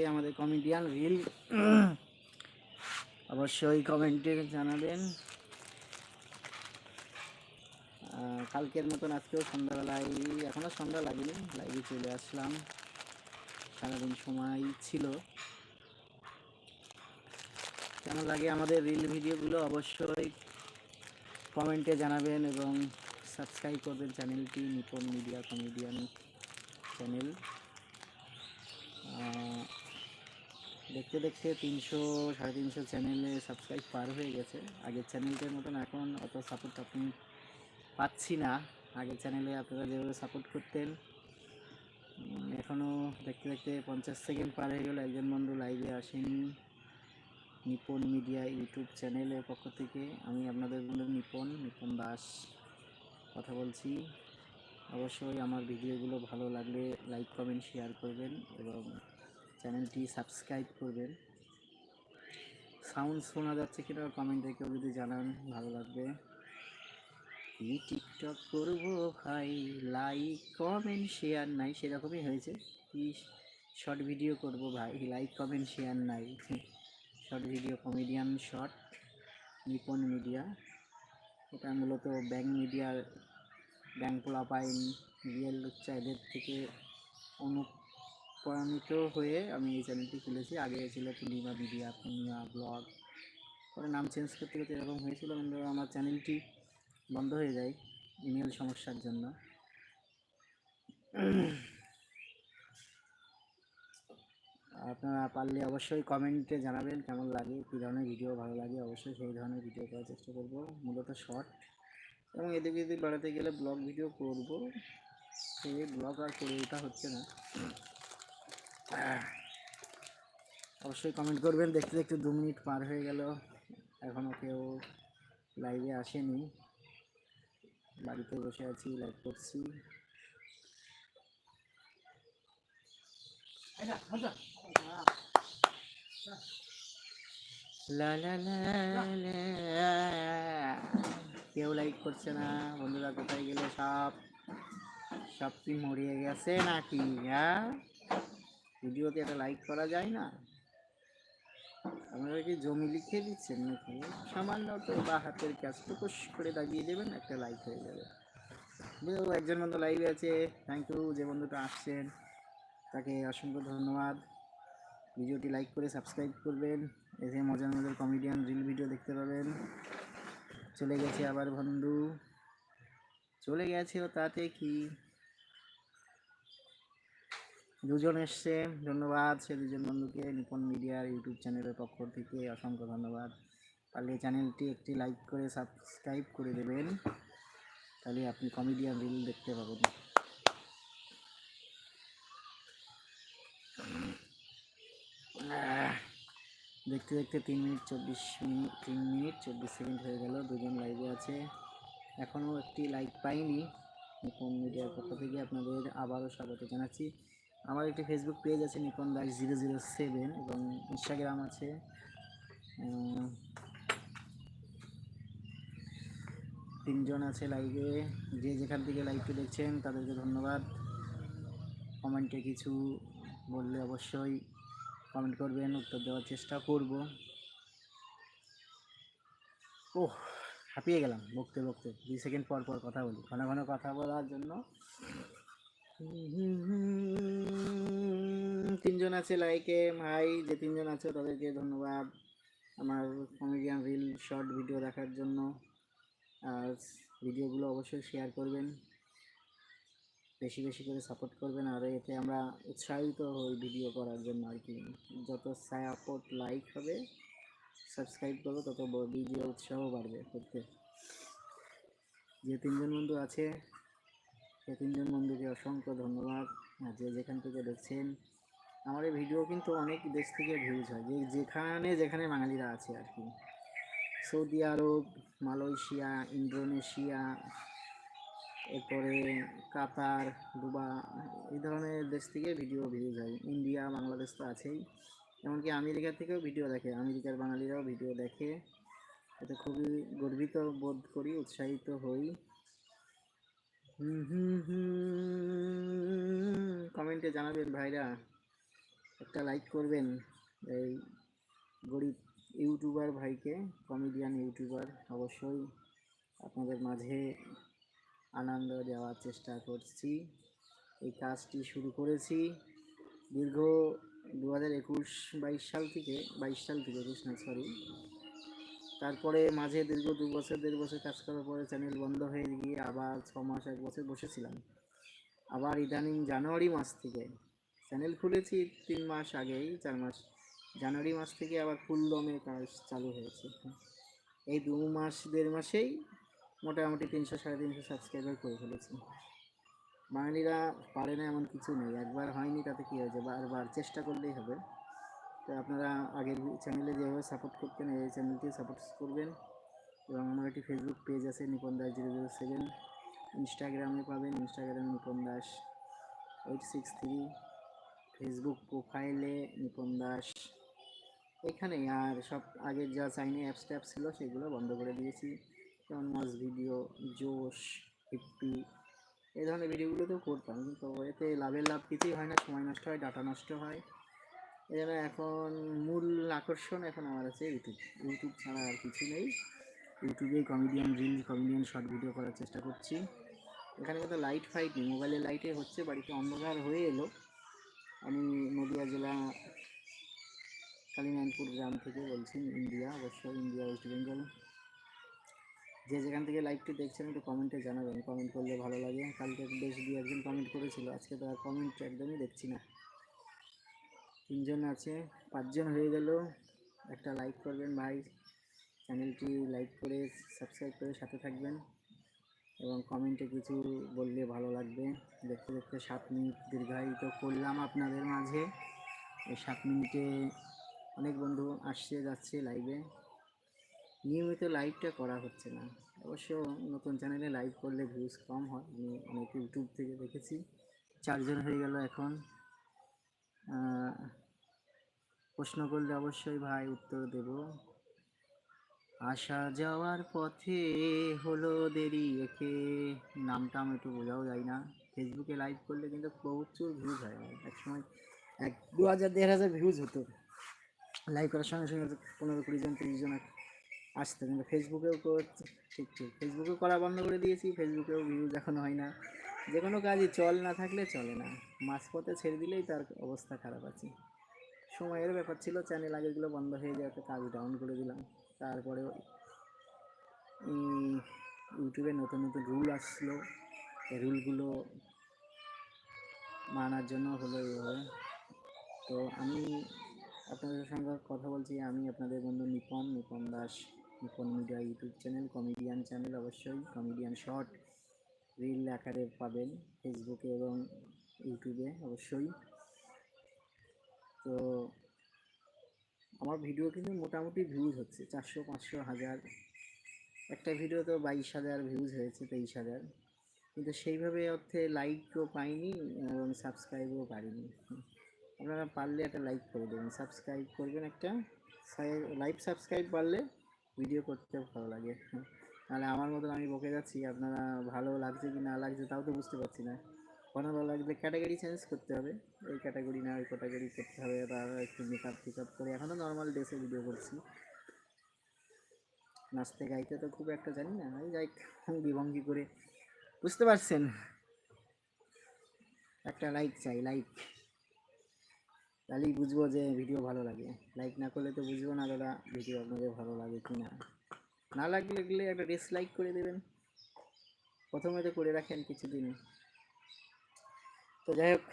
লাগে আমাদের comedian reel অবশ্যই কমেন্টে জানাবেন। কালকের মতন আজকেও সন্ধ্যাবেলায় এখনও সন্ধ্যা লাগেনি লাইভে চলে আসলাম। সারাদিন সময় ছিল। কেমন লাগে আমাদের রিল ভিডিওগুলো অবশ্যই কমেন্টে জানাবেন এবং সাবস্ক্রাইব করবেন চ্যানেলটি নিপন মিডিয়া কমেডিয়ান চ্যানেল দেখতে দেখতে তিনশো, সাড়ে তিনশো চ্যানেলে সাবস্ক্রাইব পার হয়ে গেছে। আগের চ্যানেলটার মতন এখন অত সাপোর্ট আপনি পাচ্ছি না। আগের চ্যানেলে আপনারা যেভাবে সাপোর্ট করতেন এখনও দেখতে দেখতে পঞ্চাশ সেকেন্ড পার হয়ে গেল। একজন বন্ধু লাইভে আসেনি। নিপন মিডিয়া ইউটিউব চ্যানেলের পক্ষ থেকে আমি আপনাদের বন্ধু নিপন নিপন দাস, কথা বলছি। অবশ্যই আমার ভিডিওগুলো ভালো লাগলে লাইক কমেন্ট শেয়ার করবেন এবং চ্যানেলটি সাবস্ক্রাইব করবেন। সাউন্ড শোনা যাচ্ছে কিনা কমেন্টে কেউ যদি জানান, ভালো লাগবে। কি টিকটক করব ভাই লাইক কমেন্ট শেয়ার নাই, সেরকমই হয়েছে। কি শর্ট ভিডিও করব ভাই লাইক কমেন্ট শেয়ার নাই। Short video comedian short Nipon media এটা মূলত ব্যাংক মিডিয়ার ব্যাংক পোলাপাইন রিয়েল লুচ্চা এদের থেকে অনুপ্রাণিত হয়ে আমি এই চ্যানেলটি খুলেছি। আগে ছিল পূর্ণিমা মিডিয়া পূর্ণিমা ব্লগ। পরে নাম চেঞ্জ করতে করতে এরকম হয়েছিল কিন্তু আমার চ্যানেলটি বন্ধ হয়ে যায় ইমেল সমস্যার জন্য। আপনারা পারলে অবশ্যই কমেন্টে জানাবেন কেমন লাগে, কী ধরনের ভিডিও ভালো লাগে, অবশ্যই সেই ধরনের ভিডিও করার চেষ্টা করব, মূলত শর্ট। এবং এদিকে যদি বাড়াতে গেলে ব্লগ ভিডিও করব। সেই ব্লগ আর করে ওঠা হচ্ছে না। অবশ্যই কমেন্ট করবেন। দেখতে দেখতে দু মিনিট পার হয়ে গেল। এখনও কেউ লাইভে আসেনি। বাড়িতে বসে আছি লাইভ করছি। লা লা। কেউ লাইক করছে না। বন্ধুরা কোথায় গেলে? সব সব কি মরিয়ে গেছে নাকি হ্যাঁ? ভিডিওতে একটা লাইক করা যায় না। আপনারা কি জমি লিখে দিচ্ছেন নাকি? সামান্য তো বা হাতের টুকুস করে দাগিয়ে দেবেন, একটা লাইক হয়ে যাবে। একজন বন্ধু লাইভে আছে থ্যাংক ইউ যে বন্ধুটা আসছেন, তাকে অসংখ্য ধন্যবাদ। ভিডিওটি লাইক করে সাবস্ক্রাইব করবেন, এতে মজার মজার কমেডিয়ান রিল ভিডিও দেখতে পাবেন। চলে গেছে আবার বন্ধু। চলে গেছে তাতে কি? দুজন এসছে, ধন্যবাদ। সে দুজন বন্ধুকে নিপন মিডিয়ার ইউটিউব চ্যানেলের পক্ষ থেকে অসংখ্য ধন্যবাদ। পারলে চ্যানেলটি একটি লাইক করে সাবস্ক্রাইব করে দেবেন। তাহলে আপনি কমেডিয়ান রিল দেখতে পাবেন। দেখতে দেখতে তিন মিনিট চব্বিশ মিনিট, তিন মিনিট চব্বিশ সেকেন্ড হয়ে গেল, দুজন লাইভে আছে। এখনও একটি লাইক পাইনি। নিপন মিডিয়ার পক্ষ থেকে আপনাদের আবারও স্বাগত জানাচ্ছি। আমার একটি ফেসবুক পেজ আছে Nipon Das zero zero seven এবং ইনস্টাগ্রাম আছে তিনজন আছে লাইভে যে যেখান থেকে লাইভটি দেখছেন, তাদেরকে ধন্যবাদ। কমেন্টে কিছু বললে অবশ্যই কমেন্ট করবেন, উত্তর দেওয়ার চেষ্টা করব। ও হাঁপিয়ে গেলাম, বকতে বকতে। দুই সেকেন্ড পর পর কথা বলি। ঘন ঘন কথা বলার জন্য তিনজন আছে লাইকে ভাই, যে তিনজন আছে তাদেরকে ধন্যবাদ আমার কমেডিয়ান রিল শর্ট ভিডিও দেখার জন্য। আর ভিডিওগুলো অবশ্যই শেয়ার করবেন, বেশি বেশি করে সাপোর্ট করবেন, আর এতে আমরা উৎসাহিত হই ভিডিও করার জন্য আর কি। যত সাপোর্ট লাইক হবে সাবস্ক্রাইব করব, তত ভিডিও উৎসাহ বাড়বে করতে যে তিনজন বন্ধু আছে সে তিনজন বন্ধুকে অসংখ্য ধন্যবাদ। যে যেখান থেকে দেখছেন, আমার এই ভিডিও কিন্তু অনেক দেশ থেকে ভিউজ হয়। যে যেখানে যেখানে বাঙালিরা আছে আর কি। সৌদি আরব, মালয়েশিয়া, ইন্দোনেশিয়া, এরপরে কাতার দুবা এই ধরনের দেশ থেকে ভিডিও ভিউজ হয়। ইন্ডিয়া, বাংলাদেশ তো আছেই। এমনকি আমেরিকা থেকেও ভিডিও দেখে। আমেরিকার বাঙালিরাও ভিডিও দেখে। এতে খুবই গর্বিত বোধ করি, উৎসাহিত হই। কমেন্টে জানাবেন ভাইরা। একটা লাইক করবেন এই গরিব ইউটিউবার ভাইকে কমেডিয়ান ইউটিউবার। অবশ্যই আপনাদের মাঝে আনন্দ দেওয়ার চেষ্টা করছি। এই কাজটি শুরু করেছি দীর্ঘ দু হাজার একুশ বাইশ সাল থেকে, বাইশ সাল থেকে, একুশ না সরি তারপরে মাঝে দীর্ঘ দু বছর, দেড় বছর কাজ করার পরে চ্যানেল বন্ধ হয়ে গিয়ে আবার ছ মাস, এক বছর বসেছিলাম। আবার ইদানিং জানুয়ারি মাস থেকে চ্যানেল খুলেছি তিন মাস আগেই, চার মাস। জানুয়ারি মাস থেকে আবার ফুল দমে কাজ চালু হয়েছে। এই দু মাস, দেড় মাসেই মোটামুটি তিনশো, সাড়ে তিনশো সাবস্ক্রাইবার করে ফেলেছি। বাঙালিরা পারে না এমন কিছু নেই, একবার হয়নি তাতে কী হয়েছে? বারবার চেষ্টা করলেই হবে। তো আপনারা আগের চ্যানেলে যেভাবে সাপোর্ট করতেন, এই চ্যানেলটি সাপোর্ট করবেন। এবং আমার একটি ফেসবুক পেজ আছে, Nipon Das zero zero seven ইনস্টাগ্রামে পাবেন ইনস্টাগ্রামে Nipon Das eight six three Facebook প্রোফাইলে নিপন দাস। এখানে আর সব আগের যা চাইনি অ্যাপস ট্যাপ ছিল, সেগুলো বন্ধ করে দিয়েছি। যেমন মজ ভিডিও জোশ হিপ্পি এই ধরনের ভিডিওগুলো তো করতাম, কিন্তু এতে লাভের লাভ কিছুই হয় না, সময় নষ্ট হয় ডাটা নষ্ট হয়। জন্য এখন মূল আকর্ষণ এখন আমার আছে ইউটিউব ইউটিউব ছাড়া আর কিছু নেই। ইউটিউবে comedian reel comedian short video করার চেষ্টা করছি। এখানে কিন্তু লাইট ফাইট নেই মোবাইলের লাইটে হচ্ছে, বাড়িতে অন্ধকার হয়ে এলো। আমি নদিয়া জেলা কালিনানপুর গ্রাম থেকে বলছি, ইন্ডিয়া অবশ্যই ইন্ডিয়া ওয়েস্ট বেঙ্গল যে যেখান থেকে লাইভটি দেখছেন, একটু কমেন্টে জানাবেন। কমেন্ট করলে ভালো লাগে। কালকে বেশ দু একজন কমেন্ট করেছিল, আজকে তো আর কমেন্ট একদমই দেখছি না। তিনজন আছে, পাঁচজন হয়ে গেল। একটা লাইক করবেন ভাই। চ্যানেলটি লাইক করে সাবস্ক্রাইব করে সাথে থাকবেন। এবং কমেন্টে কিছু বললে ভালো লাগবে। দেখতে দেখতে সাত মিনিট দীর্ঘায়িত করলাম আপনাদের মাঝে। এই সাত মিনিটে অনেক বন্ধু আসছে, যাচ্ছে লাইভে নিয়মিত লাইভটা করা হচ্ছে না। অবশ্য নতুন চ্যানেলে লাইভ করলে ভিউজ কম হয়। আমি অনেক ইউটিউব থেকে দেখেছি। চারজন হয়ে গেল এখন। প্রশ্ন করলে অবশ্যই ভাই উত্তর দেব। আসা যাওয়ার পথে হলো দেরি, একে নামটা আমি একটু বোঝাও যায় না। ফেসবুকে লাইভ করলে কিন্তু প্রচুর ভিউজ হয় আমার একসময় এক দু হাজার, দেড় হাজার ভিউজ হতো। লাইভ করার সঙ্গে সঙ্গে পনেরো কুড়ি জন, তিরিশ জন আসতো। কিন্তু ফেসবুকেও ঠিক ঠিক। ফেসবুকেও করা বন্ধ করে দিয়েছি ফেসবুকেও ভিউজ এখন হয় না। যে কোনো কাজই চল না থাকলে চলে না। মাঝপথে ছেড়ে দিলেই তার অবস্থা খারাপ আছে। সময়ের ব্যাপার ছিল চ্যানেল আগেগুলো বন্ধ হয়ে যাওয়াতে কাজ ডাউন করে দিলাম। তারপরে ইউটিউবে নতুন নতুন রুল আসলো। এই রুলগুলো মানার জন্য হলো এইভাবে। তো আমি আপনাদের সঙ্গে কথা বলছি। আমি আপনাদের বন্ধু Nipon Nipon Das, Nipon media YouTube channel comedian channel অবশ্যই। কমেডিয়ান শর্ট রিল আকারে পাবেন ফেসবুকে এবং ইউটিউবে অবশ্যই। তো আমার ভিডিও কিন্তু মোটামুটি ভিউজ হচ্ছে, চারশো, পাঁচশো, হাজার। একটা ভিডিও তো বাইশ হাজার ভিউজ হয়েছে, তেইশ হাজার। কিন্তু সেইভাবে অর্থে লাইকও পাইনি এবং সাবস্ক্রাইবও পারিনি। আপনারা পারলে একটা লাইক করে দেবেন সাবস্ক্রাইব করবেন একটা। লাইভ সাবস্ক্রাইব পারলে ভিডিও করতে ভালো লাগে। নাহলে আমার মতন আমি বকে যাচ্ছি, আপনারা ভালো লাগছে কি না লাগছে তাও তো বুঝতে পারছি না। ভালো লাগলে ক্যাটাগরি চেঞ্জ করতে হবে, এই ক্যাটাগরি না, ওই ক্যাটাগরি করতে হবে, তার একটু মেকআপ টেকআপ করে। এখনও নর্মাল ড্রেসে ভিডিও করছি। নাচতে গাইতে তো খুব একটা জানি না আমি যাই ভঙ্গি ভঙ্গি করে। বুঝতে পারছেন? একটা লাইক চাই লাইক তাহলেই বুঝব যে ভিডিও ভালো লাগে। লাইক না করলে তো বুঝব না দাদা ভিডিও আপনাদের ভালো লাগে কি না। না লাগলে গেলে একটা ডিসলাইক করে দেবেন। প্রথমে তো করে রাখেন কিছুদিন। তো যাই হোক,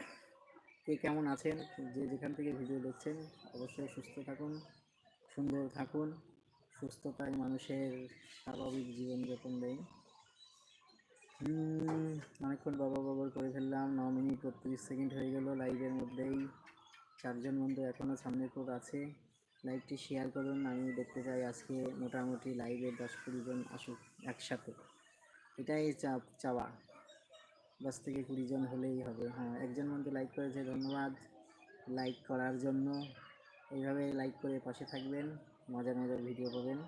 কে কেমন আছেন, যে যেখান থেকে ভিডিও দেখছেন, অবশ্যই সুস্থ থাকুন, সুন্দর থাকুন সুস্থতায় মানুষের স্বাভাবিক জীবনযাপন দেয়। অনেকক্ষণ বাবা বাবার করে ফেললাম, ন মিনিট বত্রিশ সেকেন্ড হয়ে গেল লাইভের মধ্যেই। চারজন বন্ধু এখনও সামনে খুব আছে। লাইভটি শেয়ার করুন আমি দেখতে চাই আজকে মোটামুটি লাইভে দশ কুড়ি জন আসুক একসাথে। এটাই চাপ, চাওয়া। দশ থেকে কুড়ি জন হলেই হবে। হ্যাঁ একজন বন্ধু লাইক করেছে, ধন্যবাদ। লাইক করার জন্য এইভাবে লাইক করে পাশে থাকবেন, মজার মজার ভিডিও পাবেন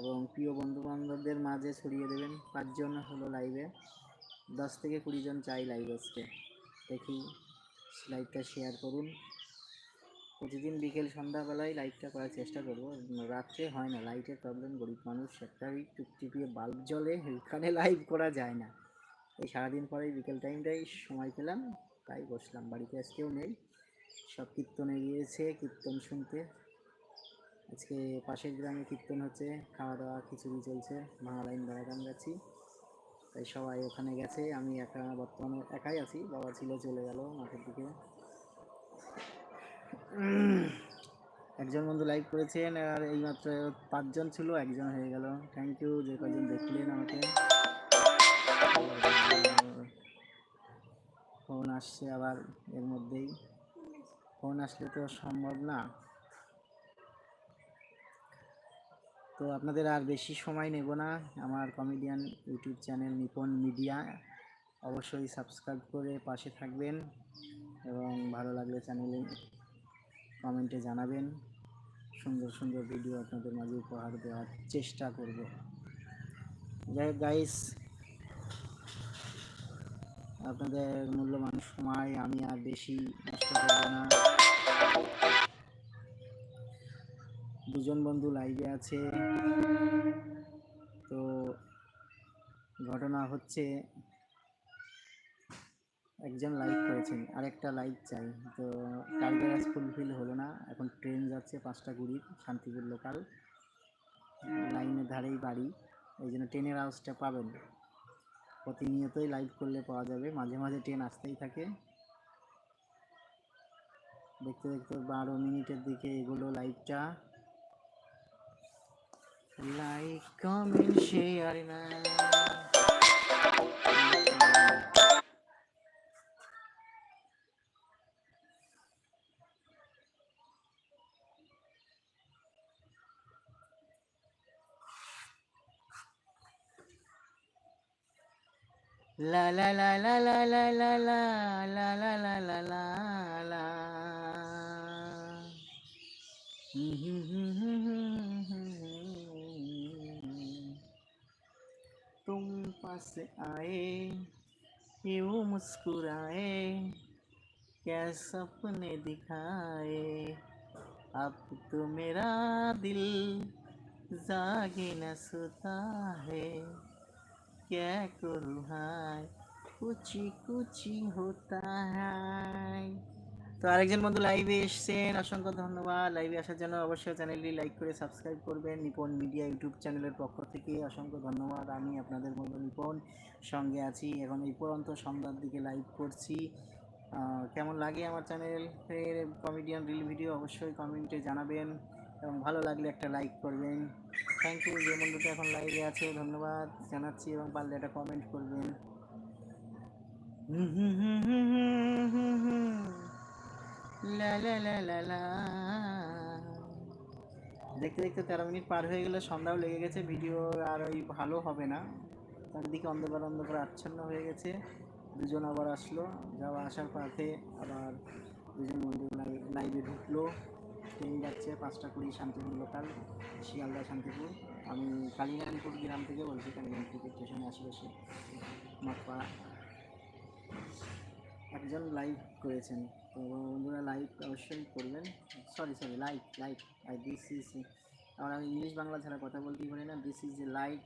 এবং প্রিয় বন্ধু বান্ধবদের মাঝে ছড়িয়ে দেবেন। পাঁচজন হলো লাইভে। দশ থেকে কুড়ি জন চাই লাইভ আসতে দেখি, লাইভটা শেয়ার করুন। প্রতিদিন বিকেল, সন্ধ্যাবেলায় লাইটটা করার চেষ্টা করব। রাত্রে হয় না লাইটের প্রবলেম গরিব মানুষ একটাই টুকটিপিয়ে বাল্ব জ্বলে ওখানে লাইভ করা যায় না। এই সারাদিন পরেই বিকেল টাইমটাই সময় পেলাম, তাই বসলাম। বাড়িতে আজকেও নেই। সব কীর্তনে গিয়েছে, কীর্তন শুনতে। আজকে পাশের গ্রামে কীর্তন হচ্ছে খাওয়া দাওয়া খিচুড়ি চলছে, মহালাইন বেড়াগান গেছি তাই সবাই ওখানে গেছে, আমি একা, বর্তমানে একাই আছি, বাবা ছিল, চলে গেল মাঠের দিকে। একজন বন্ধু লাইভ করেছেন আর এইমাত্র পাঁচজন ছিল, একজন হয়ে গেল। থ্যাংক ইউ যে কজন দেখলেন আমাকে। ফোন আসছে আবার এর মধ্যেই। ফোন আসলে তো সম্ভব না। তো আপনাদের আর বেশি সময় নেব না। আমার comedian YouTube channel Nipon media অবশ্যই সাবস্ক্রাইব করে পাশে থাকবেন এবং ভালো লাগলে চ্যানেলে কমেন্টে জানাবেন। সুন্দর সুন্দর ভিডিও আপনাদের মাঝে উপহার দেওয়ার চেষ্টা করব। যাই গাইস আপনাদের মূল্যবান সময় আমি আর বেশি নষ্ট করব না। দুজন বন্ধু লাইভে আছে। তো ঘটনা হচ্ছে একজন লাইভ করেছেন, আরেকটা লাইভ চাই। তো টার্গেট আজ ফুলফিল হলো না, এখন ট্রেন যাচ্ছে পাঁচটা কুড়ির শান্তিপুর লোকাল লাইনের ধারেই বাড়ি, এই জন্য ট্রেনের আওয়াজটা পাবেন। প্রতিনিয়তই লাইভ করলে পাওয়া যাবে, মাঝে মাঝে ট্রেন আসতেই থাকে। দেখতে দেখতে বারো মিনিটের দিকে এগুলো লাইভটা লাইক কমেন্ট শেয়ার না। La la la la la la la la la la la la la la तुम पास आए यूँ मुस्कुराए क्या सपने दिखाए अब तो मेरा दिल जागे न सोता है क्या करूँ हाय कुची कुची होता है তো আরেকজন বন্ধু লাইভে এসছেন অসংখ্য ধন্যবাদ লাইভে আসার জন্য অবশ্যই চ্যানেলটি লাইক করে সাবস্ক্রাইব করবেন নিপন মিডিয়া ইউটিউব চ্যানেলের পক্ষ থেকে অসংখ্য ধন্যবাদ আমি আপনাদের বন্ধু নিপন সঙ্গে আছি এখন এই পর্যন্ত সন্ধ্যার দিকে লাইভ করছি আহ, কেমন লাগে আমার চ্যানেলের কমেডিয়ান রিল ভিডিও অবশ্যই কমেন্টে জানাবেন এবং ভালো লাগলে একটা লাইক করবেন। থ্যাংক ইউ যে বন্ধুটা এখন লাইভে আছে, ধন্যবাদ জানাচ্ছি এবং পারলে একটা কমেন্ট করবেন। দেখতে দেখতে তেরো মিনিট পার হয়ে গেলে, সন্ধ্যাও লেগে গেছে ভিডিও আর ওই ভালো হবে না। চারিদিকে অন্ধকার অন্ধকার, আচ্ছন্ন হয়ে গেছে। দুজন আবার আসলো, যাওয়া আসার পথে আবার দুজন বন্ধু লাইভে ঢুকলো। ট্রেন যাচ্ছে পাঁচটা কুড়ি শান্তিপুর লোকাল শিয়ালদা, শান্তিপুর। আমি কালিয়ানপুর গ্রাম থেকে বলছি কালিয়ানপুর স্টেশনে আশেপাশে মাঠপাড়া একজন লাইভ করেছেন। তো বন্ধুরা লাইভ অবশ্যই করবেন। Sorry sorry like like I this is আর আমি ইংলিশ বাংলা ছাড়া কথা বলতেই পারি না। দিস ইজ এ লাইক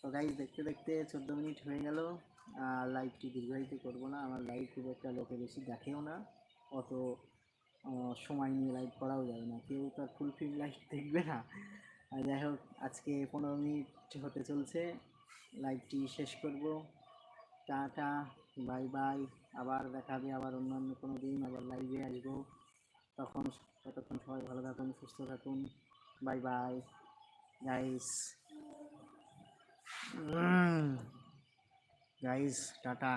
তো গাইজ দেখতে দেখতে চোদ্দ মিনিট হয়ে গেল। লাইভটি দীর্ঘায়িত করব না। আমার লাইভ খুব একটা লোকে বেশি দেখেও না। অত সময় নিয়ে লাইভ করাও যায় না। কেউ তার ফুলফিল লাইভ দেখবে না। যাই হোক, আজকে পনেরো মিনিট হতে চলছে। লাইভটি শেষ করব। টাটা বাই বাই আবার দেখা হবে আবার অন্যান্য কোনো দিন। আবার লাইভে আসব। তখন, ততক্ষণ সবাই ভালো থাকুন, সুস্থ থাকুন। Bye bye guys guys tata